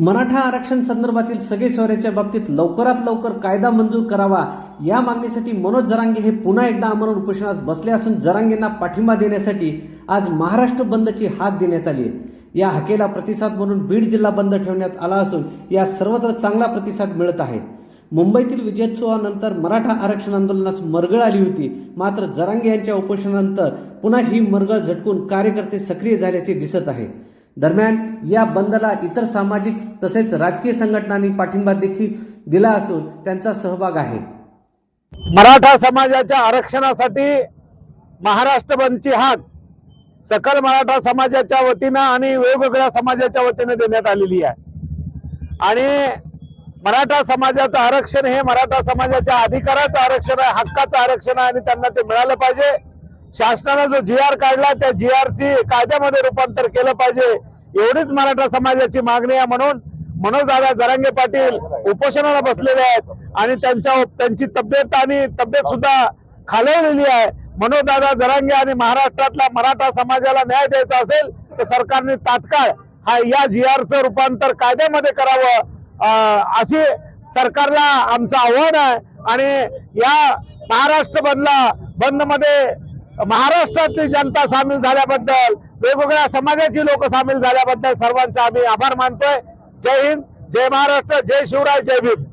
मराठा आरक्षण संदर्भातील सगळे सोयऱ्याच्या बाबतीत लवकरात लवकर कायदा मंजूर करावा या मागणीसाठी मनोज जरांगे हे पुन्हा एकदा आमरण उपोषणास बसले असून जरांगेंना पाठिंबा देण्यासाठी आज महाराष्ट्र बंदची हाक देण्यात आली आहे. या हाकेला प्रतिसाद म्हणून बीड जिल्हा बंद ठेवण्यात आला असून या सर्वत्र चांगला प्रतिसाद मिळत आहे. मुंबईतील विजयोत्सवानंतर मराठा आरक्षण आंदोलनास मरगळ आली होती. मात्र जरांगे यांच्या उपोषणानंतर पुन्हा ही मरगळ झटकून कार्यकर्ते सक्रिय झाल्याचे दिसत आहे. दरम्यान या बंदला इतर सामाजिक तसेच राजकीय संघटनांनी पाठिंबा देखील दिला असून त्यांचा सहभाग आहे. मराठा समाजाच्या आरक्षणासाठी महाराष्ट्र बंदची हाक सकल मराठा समाजाच्या वतीनं आणि वेगवेगळ्या समाजाच्या वतीनं देण्यात आलेली आहे. आणि मराठा समाजाचं आरक्षण हे मराठा समाजाच्या अधिकाराचं आरक्षण आहे हक्काचं आरक्षण आहे आणि त्यांना ते मिळालं पाहिजे. शासनानं जो जी आर काढला त्या जी आरची कायद्यामध्ये रूपांतर केलं पाहिजे. एवढीच मराठा समाजाची मागणी आहे म्हणून मनोजदादा जरांगे पाटील उपोषणाला बसलेले आहेत आणि त्यांच्या त्यांची तब्येत आणि तब्येत सुद्धा खालवलेली आहे. मनोजदादा जरांगे आणि महाराष्ट्रातल्या मराठा समाजाला न्याय द्यायचा असेल तर सरकारने तात्काळ हा या जी आरचं रूपांतर कायद्यामध्ये करावं. अशी सरकारला आमचं आव्हान आहे आणि या महाराष्ट्र बंदला बंदमध्ये महाराष्ट्रातली जनता सामील झाल्याबद्दल वेगवेगळ्या समाजाची लोक सामील झाल्याबद्दल सर्वांचा आम्ही आभार मानतोय. जय हिंद जय महाराष्ट्र जय शिवराय जय भीम.